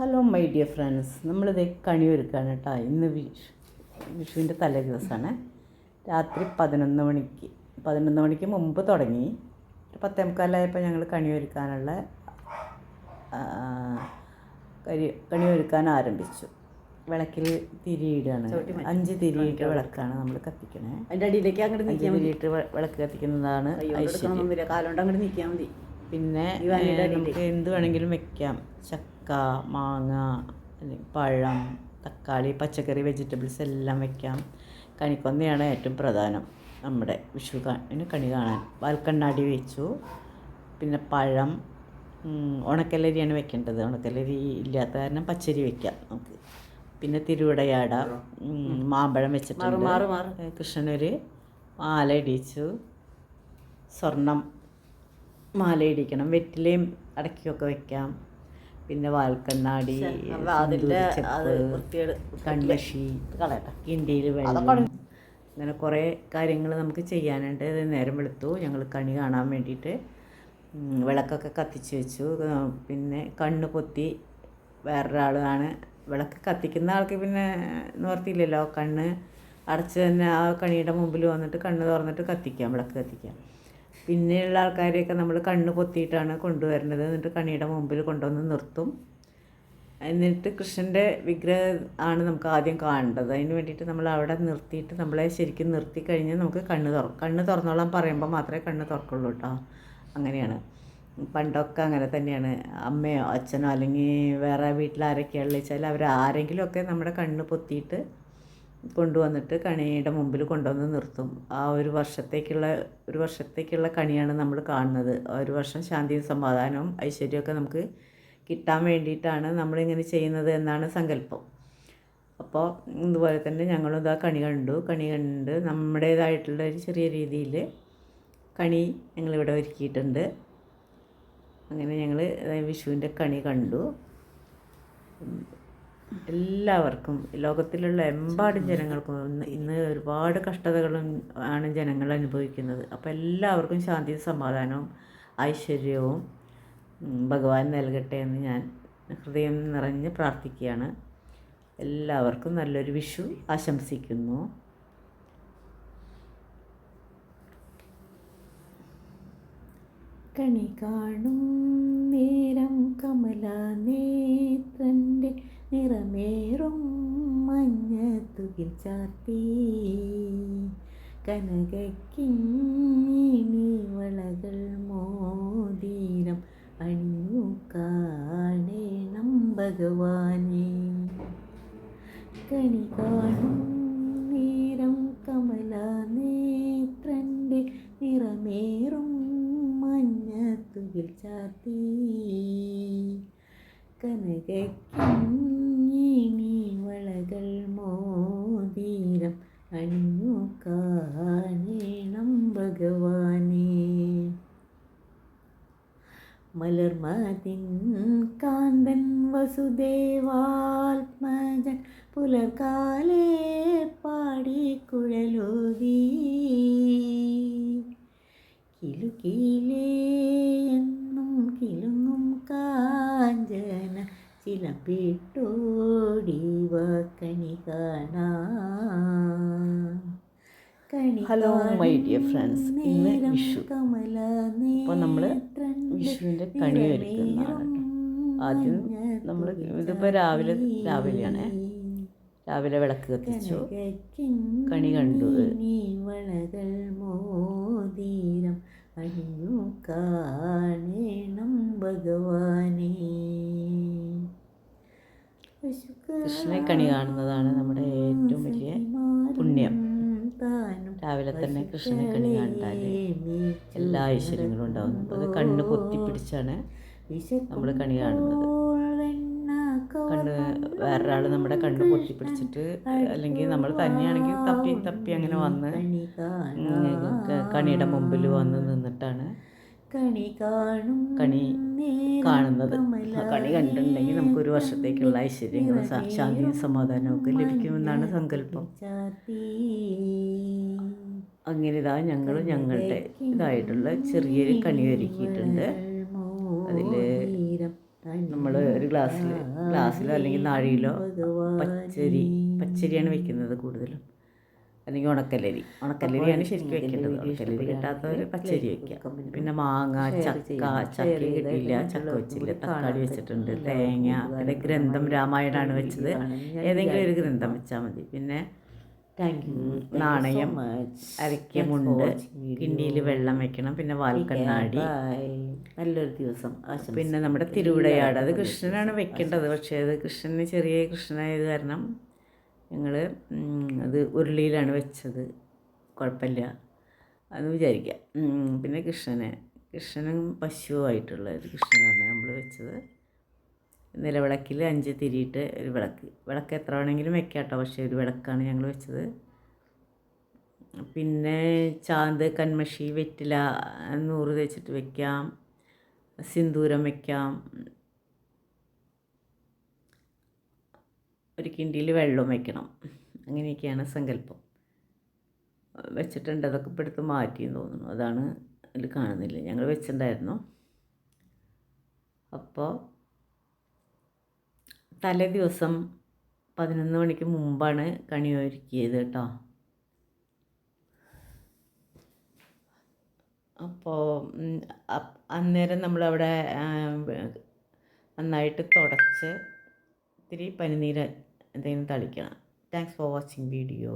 Hello my dear friends നമ്മളിത് കണി ഒരുക്കാണ് കേട്ടോ ഇന്ന് വിഷു വിഷുവിന്റെ തലേ ദിവസമാണ് രാത്രി പതിനൊന്ന് മണിക്ക്. പതിനൊന്ന് മണിക്ക് മുമ്പ് തുടങ്ങി. ഒരു പത്തേ മുക്കാലായപ്പോൾ ഞങ്ങൾ കണി ഒരുക്കാനുള്ള കരി കണി ഒരുക്കാൻ ആരംഭിച്ചു. വിളക്കിൽ തിരിയിടുകയാണ് അഞ്ച് തിരിയിട്ട് വിളക്കാണ് നമ്മൾ കത്തിക്കണേ. അതിന്റെ അടിയിലേക്ക് അങ്ങോട്ട് തിരിയിട്ട് വിളക്ക് കത്തിക്കുന്നതാണ് കാലോണ്ട് അങ്ങോട്ട് നിൽക്കാൻ മതി. പിന്നെ നമുക്ക് എന്ത് വേണമെങ്കിലും വെക്കാം. ചക്ക മാങ്ങ പഴം തക്കാളി പച്ചക്കറി വെജിറ്റബിൾസ് എല്ലാം വെക്കാം. കണിക്കൊന്നയാണ് ഏറ്റവും പ്രധാനം നമ്മുടെ വിഷു കണി കാണാൻ. വാൽക്കണ്ണാടി വെച്ചു. പിന്നെ പഴം ഉണക്കലരിയാണ് വെക്കേണ്ടത്. ഉണക്കലരി ഇല്ലാത്ത കാരണം പച്ചരി വെക്കാം നമുക്ക്. പിന്നെ തിരുവിടയാട മാമ്പഴം വെച്ചിട്ടുണ്ട്. മാറ് മാറ്. ഏ, കൃഷ്ണനൊരു മാല ഇടിച്ചു. സ്വർണം മാല ഇടിക്കണം വെറ്റിലയും അടക്കിയൊക്കെ വെക്കാം. പിന്നെ വാൽക്കണ്ണാടി അത് കൺമഷി കിണ്ടിയിൽ വെള്ളം. അങ്ങനെ കുറേ കാര്യങ്ങൾ നമുക്ക് ചെയ്യാനുണ്ട് ഇത് നേരം വെളുത്തു. ഞങ്ങൾ കണി കാണാൻ വേണ്ടിയിട്ട് വിളക്കൊക്കെ കത്തിച്ച് വെച്ചു. പിന്നെ കണ്ണ് പൊത്തി വേറൊരാളാണ്. വിളക്ക് കത്തിക്കുന്ന ആൾക്ക് പിന്നെ നിവർത്തിയില്ലല്ലോ കണ്ണ് അടച്ച് തന്നെ ആ കണിയുടെ മുമ്പിൽ വന്നിട്ട് കണ്ണ് തുറന്നിട്ട് കത്തിക്കാം വിളക്ക് കത്തിക്കാം. പിന്നെയുള്ള ആൾക്കാരെയൊക്കെ നമ്മൾ കണ്ണ് പൊത്തിയിട്ടാണ് കൊണ്ടുവരുന്നത്. എന്നിട്ട് കണിയുടെ മുമ്പിൽ കൊണ്ടുവന്ന് നിർത്തും. എന്നിട്ട് കൃഷ്ണന്റെ വിഗ്രഹം ആണ് നമുക്ക് ആദ്യം കാണേണ്ടത്. അതിന് വേണ്ടിയിട്ട് നമ്മൾ അവിടെ നിർത്തിയിട്ട് നമ്മളെ ശരിക്കും നിർത്തി കഴിഞ്ഞാൽ നമുക്ക് കണ്ണ് തുറ കണ്ണ് തുറന്നോളാൻ പറയുമ്പോൾ മാത്രമേ കണ്ണ് തുറക്കുള്ളൂ കേട്ടോ. അങ്ങനെയാണ്. പണ്ടൊക്കെ അങ്ങനെ തന്നെയാണ്. അമ്മയോ അച്ഛനോ അല്ലെങ്കിൽ വേറെ വീട്ടിൽ ആരൊക്കെയാണെന്ന് വെച്ചാൽ അവർ ആരെങ്കിലുമൊക്കെ നമ്മുടെ കണ്ണ് പൊത്തിയിട്ട് കൊണ്ടുവന്നിട്ട് കണിയുടെ മുമ്പിൽ കൊണ്ടുവന്ന് നിർത്തും. ആ ഒരു വർഷത്തേക്കുള്ള ഒരു വർഷത്തേക്കുള്ള കണിയാണ് നമ്മൾ കാണുന്നത്. ഒരു വർഷം ശാന്തിയും സമാധാനവും ഐശ്വര്യമൊക്കെ നമുക്ക് കിട്ടാൻ വേണ്ടിയിട്ടാണ് നമ്മളിങ്ങനെ ചെയ്യുന്നത് എന്നാണ് സങ്കല്പം. അപ്പോൾ ഇതുപോലെ തന്നെ ഞങ്ങളും ഇതാ കണി കണ്ടു. കണി കണ്ട് നമ്മുടേതായിട്ടുള്ള ഒരു ചെറിയ രീതിയിൽ കണി ഞങ്ങളിവിടെ ഒരുക്കിയിട്ടുണ്ട്. അങ്ങനെ ഞങ്ങൾ വിഷുവിന്റെ കണി കണ്ടു. എല്ലാവർക്കും ലോകത്തിലുള്ള എമ്പാടും ജനങ്ങൾക്കും ഇന്ന് ഒരുപാട് കഷ്ടതകളും ആണ് ജനങ്ങൾ അനുഭവിക്കുന്നത്. അപ്പോൾ എല്ലാവർക്കും ശാന്തിയും സമാധാനവും ഐശ്വര്യവും ഭഗവാൻ നൽകട്ടെ എന്ന് ഞാൻ ഹൃദയം നിറഞ്ഞ് പ്രാർത്ഥിക്കുകയാണ്. എല്ലാവർക്കും നല്ലൊരു വിഷു ആശംസിക്കുന്നു. കണി കാണും നേരം കമല നേത്രന്റെ നിറമേറും മഞ്ഞ തുകിൽ ചാർത്തി കനകക്കിങ്ങിനി വളകൾ മോതിരം അണിഞ്ഞു കാണേണം ഭഗവാനെ. കണി കാണും നേരം കമല നേത്രന്റെ നിറമേറും മഞ്ഞ തുകിൽ ചാത്തി മലർമതിൻ കാന്തൻ വസുദേവാത്മജൻ പുലർകാലേ പാടി കുഴലോതി. കിലുക്കിലേ എന്നും കിലുങ്ങും കാഞ്ചന ചിലപ്പിട്ടോടി കണി കാണാം കണി. ഹലോ മൈ ഡിയർ ഫ്രണ്ട്സ് ഇന്ന് വിഷു. അപ്പോൾ നമ്മൾ വിഷുവിന്റെ കണി ഒരുക്കുന്നതാണ് ആദ്യം നമ്മൾ ഇതിപ്പോൾ രാവിലെ രാവിലെയാണ്. രാവിലെ വിളക്ക് കത്തിച്ചു. കണി കണ്ടു. മോതിരം അണിഞ്ഞു കാണേണം ഭഗവാനേ. കൃഷ്ണനെ കണി കാണുന്നതാണ് നമ്മുടെ ഏറ്റവും വലിയ രാവിലെ തന്നെ കൃഷ്ണനെ കണി കണ്ടാൽ എല്ലാ ഐശ്വര്യങ്ങളും ഉണ്ടാവും. അത് കണ്ണ് പൊത്തിപ്പിടിച്ചാണ് നമ്മൾ കണി കാണുന്നത്. കണ്ണ് വേറൊരാൾ നമ്മുടെ കണ്ണ് പൊത്തിപ്പിടിച്ചിട്ട് അല്ലെങ്കിൽ നമ്മൾ തന്നെയാണെങ്കിൽ തപ്പി തപ്പി അങ്ങനെ വന്ന് കണിയുടെ മുമ്പിൽ വന്ന് നിന്നിട്ടാണ് കണി കാണും കണി കാണുന്നത്. കണി കണ്ടിട്ടുണ്ടെങ്കിൽ നമുക്ക് ഒരു വർഷത്തേക്കുള്ള ഐശ്വര്യങ്ങളും ശാന്തിയും സമാധാനവും ഒക്കെ ലഭിക്കുമെന്നാണ് സങ്കല്പം. അങ്ങനെ ഇതാ ഞങ്ങൾ ഞങ്ങളുടെ ഇതായിട്ടുള്ള ചെറിയൊരു കണി ഒരുക്കിയിട്ടുണ്ട്. അതിൽ നമ്മൾ ഒരു ഗ്ലാസ്സിൽ ഗ്ലാസ്സിലോ അല്ലെങ്കിൽ നാഴിയിലോ പച്ചരി പച്ചരിയാണ് വെക്കുന്നത് കൂടുതലും. അല്ലെങ്കിൽ ഉണക്കലരി ഉണക്കലരിയാണ് ശരിക്കും വെക്കേണ്ടത്. ഉണക്കലരി കിട്ടാത്തവർ പച്ചരി വെക്കുക. പിന്നെ മാങ്ങ ചക്ക ചക്ക കിട്ടിയില്ല ചക്ക വെച്ചില്ല തക്കാളി വെച്ചിട്ടുണ്ട് തേങ്ങ പിന്നെ ഗ്രന്ഥം രാമായണമാണ് വെച്ചത്. ഏതെങ്കിലും ഒരു ഗ്രന്ഥം വെച്ചാൽ മതി. പിന്നെ നാണയം അരയ്ക്കമുണ്ട് കിണ്ടിയിൽ വെള്ളം വെക്കണം പിന്നെ വാൽക്കണ്ണാടി. നല്ലൊരു ദിവസം. പിന്നെ നമ്മുടെ തിരുവിടയാട്. അത് കൃഷ്ണനാണ് വെക്കേണ്ടത്. പക്ഷേ അത് കൃഷ്ണന് ചെറിയ കൃഷ്ണനായത് കാരണം ഞങ്ങൾ അത് ഉരുളിയിലാണ് വെച്ചത്. കുഴപ്പമില്ല. അത് വിചാരിക്കാം. പിന്നെ കൃഷ്ണനെ. കൃഷ്ണനും പശുവായിട്ടുള്ള ഒരു കൃഷ്ണനാണ് നമ്മൾ വെച്ചത്. നിലവിളക്കിൽ അഞ്ച് തിരിയിട്ട് ഒരു വിളക്ക്. വിളക്ക് എത്ര വേണമെങ്കിലും വെക്കാം കേട്ടോ പക്ഷേ ഒരു വിളക്കാണ് ഞങ്ങൾ വെച്ചത്. പിന്നെ ചാന്ത് കൺമഷി വെറ്റില നൂറ് തേച്ചിട്ട് വെക്കാം. സിന്ദൂരം വെക്കാം. ഒരു കിണ്ടിയിൽ വെള്ളം വെക്കണം. അങ്ങനെയൊക്കെയാണ് സങ്കല്പം. വെച്ചിട്ടുണ്ട്. അതൊക്കെ ഇപ്പോൾ എടുത്ത് മാറ്റിയെന്ന് തോന്നുന്നു. അതാണ് അതിൽ കാണുന്നില്ല. ഞങ്ങൾ വെച്ചിട്ടുണ്ടായിരുന്നു. അപ്പോൾ തലേ ദിവസം പതിനൊന്ന് മണിക്ക് മുമ്പാണ് കണി ഒരുക്കിയത് കേട്ടോ. അപ്പോൾ അന്നേരം നമ്മളവിടെ നന്നായിട്ട് തുടച്ച് ഇത്തിരി പനിനീര് എന്തെങ്കിലും തളിക്കണം. Thanks for watching video